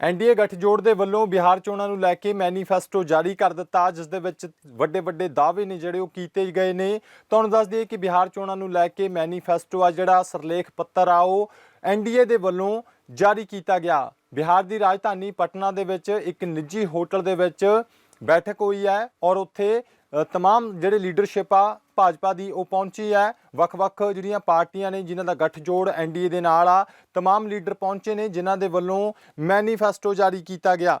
NDA ਗਠਜੋੜ ਦੇ ਵੱਲੋਂ ਬਿਹਾਰ ਚੋਣਾਂ ਨੂੰ ਲੈ ਕੇ ਮੈਨੀਫੈਸਟੋ ਜਾਰੀ ਕਰ ਦਿੱਤਾ। ਜਿਸ ਦੇ ਵਿੱਚ ਵੱਡੇ ਵੱਡੇ ਦਾਅਵੇ ਨੇ ਜਿਹੜੇ ਉਹ ਕੀਤੇ ਗਏ ਨੇ। ਤੁਹਾਨੂੰ ਦੱਸ ਦਈਏ ਕਿ ਬਿਹਾਰ ਚੋਣਾਂ ਨੂੰ ਲੈ ਕੇ ਮੈਨੀਫੈਸਟੋ ਆ ਜਿਹੜਾ ਸਰਲੇਖ ਪੱਤਰ ਆ, ਉਹ ਐਨਡੀਏ ਦੇ ਵੱਲੋਂ ਜਾਰੀ ਕੀਤਾ ਗਿਆ। ਬਿਹਾਰ ਦੀ ਰਾਜਧਾਨੀ ਪਟਨਾ ਦੇ ਵਿੱਚ ਇੱਕ ਨਿੱਜੀ ਹੋਟਲ ਦੇ ਵਿੱਚ ਬੈਠਕ ਹੋਈ ਹੈ ਔਰ ਉੱਥੇ ਅ, ਤਮਾਮ ਜਿਹੜੇ ਲੀਡਰਸ਼ਿਪ ਆ ਭਾਜਪਾ ਦੀ ਉਹ ਪਹੁੰਚੀ ਹੈ। ਵੱਖ-ਵੱਖ ਜਿਹੜੀਆਂ ਪਾਰਟੀਆਂ ਨੇ ਜਿਨ੍ਹਾਂ ਦਾ ਗੱਠਜੋੜ ਐਨਡੀਏ ਦੇ ਨਾਲ ਆ ਤਮਾਮ ਲੀਡਰ ਪਹੁੰਚੇ ਨੇ ਜਿਨ੍ਹਾਂ ਦੇ ਵੱਲੋਂ ਮੈਨੀਫੈਸਟੋ ਜਾਰੀ ਕੀਤਾ ਗਿਆ।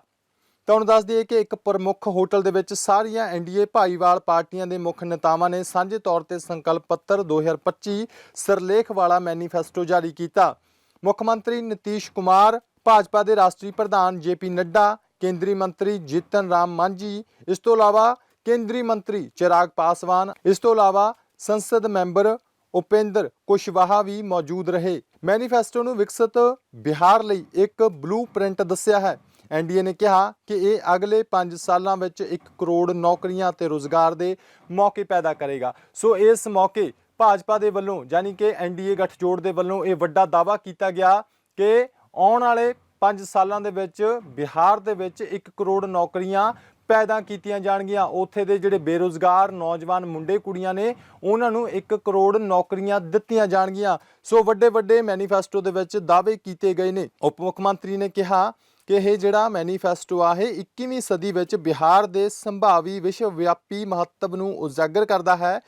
ਤੁਹਾਨੂੰ ਦੱਸ ਦਈਏ ਕਿ ਇੱਕ ਪ੍ਰਮੁੱਖ ਹੋਟਲ ਦੇ ਵਿੱਚ ਸਾਰੀਆਂ ਐਨਡੀਏ ਭਾਈਵਾਲ ਪਾਰਟੀਆਂ ਦੇ ਮੁੱਖ ਨੇਤਾਵਾਂ ਨੇ ਸਾਂਝੇ ਤੌਰ ਤੇ ਸੰਕਲਪ ਪੱਤਰ 2025 ਸਰਲੇਖ ਵਾਲਾ ਮੈਨੀਫੈਸਟੋ ਜਾਰੀ ਕੀਤਾ। ਮੁੱਖ ਮੰਤਰੀ ਨਤੀਸ਼ ਕੁਮਾਰ ਭਾਜਪਾ ਦੇ ਰਾਸ਼ਟਰੀ ਪ੍ਰਧਾਨ ਜੇਪੀ ਨੱਡਾ ਕੇਂਦਰੀ ਮੰਤਰੀ ਜੀਤਨ ਰਾਮ ਮਾਂਝੀ, ਇਸ ਤੋਂ ਇਲਾਵਾ ਕੇਂਦਰੀ ਮੰਤਰੀ ਚਿਰਾਗ ਪਾਸਵਾਨ, ਇਸ ਤੋਂ ਇਲਾਵਾ ਸੰਸਦ ਮੈਂਬਰ ਉਪੇਂਦਰ ਕੁਸ਼ਵਾਹਾ ਵੀ ਮੌਜੂਦ ਰਹੇ। ਮੈਨੀਫੈਸਟੋ ਨੂੰ ਵਿਕਸਿਤ ਬਿਹਾਰ ਲਈ ਇੱਕ ਬਲੂਪ੍ਰਿੰਟ ਦੱਸਿਆ ਹੈ। ਐਨਡੀਏ ਨੇ ਕਿਹਾ ਕਿ ਇਹ ਅਗਲੇ 5 ਸਾਲਾਂ ਵਿੱਚ 1 ਕਰੋੜ ਨੌਕਰੀਆਂ ਤੇ ਰੋਜ਼ਗਾਰ ਦੇ ਮੌਕੇ ਪੈਦਾ ਕਰੇਗਾ। ਸੋ ਇਸ ਮੌਕੇ ਭਾਜਪਾ ਦੇ ਵੱਲੋਂ, ਯਾਨੀ ਕਿ ਐਨਡੀਏ ਗੱਠਜੋੜ ਦੇ ਵੱਲੋਂ ਇਹ ਵੱਡਾ ਦਾਅਵਾ ਕੀਤਾ ਗਿਆ ਕਿ ਆਉਣ ਵਾਲੇ 5 ਸਾਲਾਂ ਦੇ ਵਿੱਚ ਬਿਹਾਰ ਦੇ ਵਿੱਚ 1 ਕਰੋੜ ਨੌਕਰੀਆਂ ਪੈਦਾ ਕੀਤੀਆਂ ਜਾਣਗੀਆਂ। ਉੱਥੇ ਦੇ ਜਿਹੜੇ ਬੇਰੋਜ਼ਗਾਰ ਨੌਜਵਾਨ ਮੁੰਡੇ ਕੁੜੀਆਂ ਨੇ, ਉਹਨਾਂ ਨੂੰ 1 ਕਰੋੜ ਨੌਕਰੀਆਂ ਦਿੱਤੀਆਂ ਜਾਣਗੀਆਂ। ਸੋ ਵੱਡੇ ਵੱਡੇ ਮੈਨੀਫੈਸਟੋ ਦੇ ਵਿੱਚ ਦਾਅਵੇ ਕੀਤੇ ਗਏ ਨੇ। ਉਪ ਮੁੱਖ ਮੰਤਰੀ ਨੇ ਕਿਹਾ ਕਿ ਇਹ ਜਿਹੜਾ ਮੈਨੀਫੈਸਟੋ ਆ, ਇਹ 21ਵੀਂ ਸਦੀ ਵਿੱਚ ਬਿਹਾਰ ਦੇ ਸੰਭਾਵੀ ਵਿਸ਼ਵ ਵਿਆਪੀ ਮਹੱਤਵ ਨੂੰ ਉਜਾਗਰ ਕਰਦਾ ਹੈ।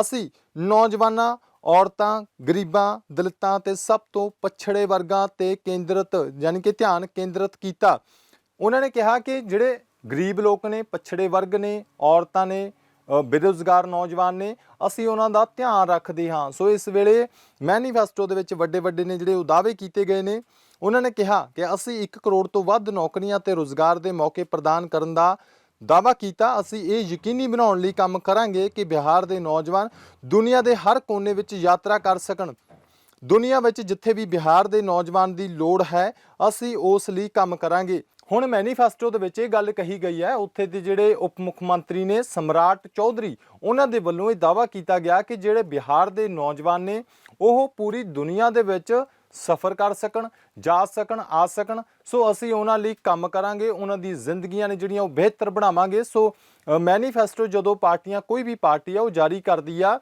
ਅਸੀਂ ਨੌਜਵਾਨਾਂ ਔਰਤਾਂ ਗਰੀਬਾਂ ਦਲਿਤਾਂ ਤੇ ਸਭ ਤੋਂ ਪਛੜੇ ਵਰਗਾਂ ਤੇ ਕੇਂਦਰਿਤ ਯਾਨੀ ਕਿ ਧਿਆਨ ਕੇਂਦਰਿਤ ਕੀਤਾ। ਉਹਨਾਂ ਨੇ ਕਿਹਾ ਕਿ ਜਿਹੜੇ ਗਰੀਬ ਲੋਕ ਨੇ ਪਛੜੇ ਵਰਗ ਨੇ ਔਰਤਾਂ ਨੇ ਅ, ਬੇਰੁਜ਼ਗਾਰ ਨੌਜਵਾਨ ਨੇ ਅਸੀਂ ਉਹਨਾਂ ਦਾ ਧਿਆਨ ਰੱਖਦੇ ਹਾਂ। ਸੋ ਇਸ ਵੇਲੇ ਮੈਨੀਫੈਸਟੋ ਦੇ ਵਿੱਚ ਵੱਡੇ ਵੱਡੇ ਨੇ ਜਿਹੜੇ ਉਹ ਦਾਅਵੇ ਕੀਤੇ ਗਏ ਨੇ। ਉਹਨਾਂ ਨੇ ਕਿਹਾ ਕਿ ਅਸੀਂ 1 ਕਰੋੜ ਤੋਂ ਵੱਧ ਨੌਕਰੀਆਂ ਤੇ ਰੋਜ਼ਗਾਰ ਦੇ ਮੌਕੇ ਪ੍ਰਦਾਨ ਕਰਨ ਦਾ ਦਾਅਵਾ ਕੀਤਾ, ਅਸੀਂ ਇਹ ਯਕੀਨੀ ਬਣਾਉਣ ਲਈ ਕੰਮ ਕਰਾਂਗੇ ਕਿ ਬਿਹਾਰ ਦੇ ਨੌਜਵਾਨ ਦੁਨੀਆ ਦੇ ਹਰ ਕੋਨੇ ਵਿੱਚ ਯਾਤਰਾ ਕਰ ਸਕਣ। ਦੁਨੀਆ ਵਿੱਚ ਜਿੱਥੇ ਵੀ ਬਿਹਾਰ ਦੇ ਨੌਜਵਾਨ ਦੀ ਲੋੜ ਹੈ, ਅਸੀਂ ਉਸ ਲਈ ਕੰਮ ਕਰਾਂਗੇ। ਹੁਣ ਮੈਨੀਫੈਸਟੋ ਦੇ ਵਿੱਚ ਇਹ ਗੱਲ ਕਹੀ ਗਈ ਹੈ, ਉੱਥੇ ਦੇ ਜਿਹੜੇ ਉਪ ਮੁੱਖ ਮੰਤਰੀ ਨੇ ਸਮਰਾਟ ਚੌਧਰੀ, ਉਹਨਾਂ ਦੇ ਵੱਲੋਂ ਇਹ ਦਾਅਵਾ ਕੀਤਾ ਗਿਆ ਕਿ ਜਿਹੜੇ ਬਿਹਾਰ ਦੇ ਨੌਜਵਾਨ ਨੇ, ਉਹ ਪੂਰੀ ਦੁਨੀਆ ਦੇ ਵਿੱਚ ਸਫ਼ਰ ਕਰ ਸਕਣ, ਜਾ ਸਕਣ, ਆ ਸਕਣ। ਸੋ ਅਸੀਂ ਉਹਨਾਂ ਲਈ ਕੰਮ ਕਰਾਂਗੇ, ਉਹਨਾਂ ਦੀ ਜ਼ਿੰਦਗੀਆਂ ਨੇ ਜਿਹੜੀਆਂ ਉਹ ਬਿਹਤਰ ਬਣਾਵਾਂਗੇ। ਸੋ ਮੈਨੀਫੈਸਟੋ ਜਦੋਂ ਪਾਰਟੀਆਂ, ਕੋਈ ਵੀ ਪਾਰਟੀ ਆ, ਉਹ ਜਾਰੀ ਕਰਦੀ ਆ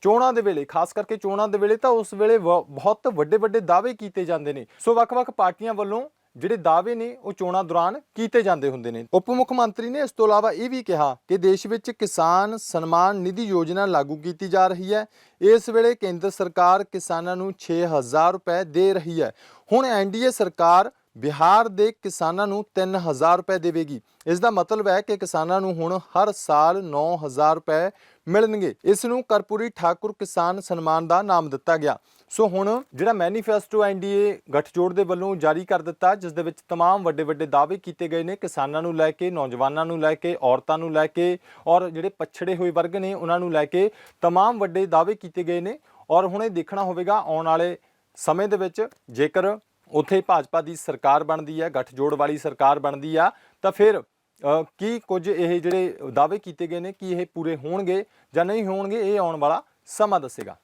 ਚੋਣਾਂ ਦੇ ਵੇਲੇ। ਖਾਸ ਕਰਕੇ ਚੋਣਾਂ ਦੇ ਵੇਲੇ ਤਾਂ ਉਸ ਵੇਲੇ ਵ- ਬਹੁਤ ਵੱਡੇ ਵੱਡੇ ਦਾਅਵੇ ਕੀਤੇ ਜਾਂਦੇ ਨੇ। ਸੋ ਵੱਖ-ਵੱਖ ਪਾਰਟੀਆਂ ਵੱਲੋਂ ਜਿਹੜੇ ਦਾਅਵੇ ਨੇ ਉਹ ਚੋਣਾਂ ਦੌਰਾਨ ਕੀਤੇ ਜਾਂਦੇ ਹੁੰਦੇ ਨੇ। ਉਪ ਮੁੱਖ ਮੰਤਰੀ ਨੇ ਇਸ ਤੋਂ ਇਲਾਵਾ ਇਹ ਵੀ ਕਿਹਾ ਕਿ ਦੇਸ਼ ਵਿੱਚ ਕਿਸਾਨ ਸਨਮਾਨ ਨਿਧੀ ਯੋਜਨਾ ਲਾਗੂ ਕੀਤੀ ਜਾ ਰਹੀ ਹੈ। ਇਸ ਵੇਲੇ ਕੇਂਦਰ ਸਰਕਾਰ ਕਿਸਾਨਾਂ ਨੂੰ 6000 ਰੁਪਏ ਦੇ ਰਹੀ ਹੈ। ਹੁਣ ਐਨਡੀਏ ਸਰਕਾਰ ਬਿਹਾਰ ਦੇ ਕਿਸਾਨਾਂ ਨੂੰ 3000 ਰੁਪਏ ਦੇਵੇਗੀ ਇਸ ਦਾ ਮਤਲਬ ਹੈ ਕਿ ਕਿਸਾਨਾਂ ਨੂੰ ਹੁਣ ਹਰ ਸਾਲ 9000 ਰੁਪਏ ਮਿਲਣਗੇ ਇਸ ਨੂੰ ਕਰਪੂਰੀ ਠਾਕੁਰ ਕਿਸਾਨ ਸਨਮਾਨ ਦਾ ਨਾਮ ਦਿੱਤਾ ਗਿਆ ਸੋ ਹੁਣ ਜਿਹੜਾ ਮੈਨੀਫੈਸਟੋ ਐਨਡੀਏ ਗੱਠਜੋੜ ਦੇ ਵੱਲੋਂ ਜਾਰੀ ਕਰ ਦਿੱਤਾ ਜਿਸ ਦੇ ਵਿੱਚ तमाम ਵੱਡੇ ਵੱਡੇ ਦਾਅਵੇ ਕੀਤੇ ਗਏ ਨੇ ਕਿਸਾਨਾਂ ਨੂੰ ਲੈ ਕੇ ਨੌਜਵਾਨਾਂ ਨੂੰ ਲੈ ਕੇ ਔਰਤਾਂ ਨੂੰ ਲੈ ਕੇ ਔਰ ਜਿਹੜੇ ਪਛੜੇ ਹੋਏ ਵਰਗ ਨੇ ਉਹਨਾਂ ਨੂੰ ਲੈ ਕੇ तमाम ਵੱਡੇ ਦਾਅਵੇ ਕੀਤੇ ਗਏ ਨੇ ਔਰ ਹੁਣ ਇਹ ਦੇਖਣਾ ਹੋਵੇਗਾ ਆਉਣ ਵਾਲੇ ਸਮੇਂ ਦੇ ਵਿੱਚ ਜੇਕਰ ਉੱਥੇ ਭਾਜਪਾ ਦੀ ਸਰਕਾਰ ਬਣਦੀ ਹੈ ਗੱਠਜੋੜ ਵਾਲੀ ਸਰਕਾਰ ਬਣਦੀ ਆ, ਤਾਂ ਫਿਰ ਕੀ ਕੁਝ ਇਹ ਜਿਹੜੇ ਦਾਅਵੇ ਕੀਤੇ ਗਏ ਨੇ, ਕਿ ਇਹ ਪੂਰੇ ਹੋਣਗੇ ਜਾਂ ਨਹੀਂ ਹੋਣਗੇ, ਇਹ ਆਉਣ ਵਾਲਾ ਸਮਾਂ ਦੱਸੇਗਾ।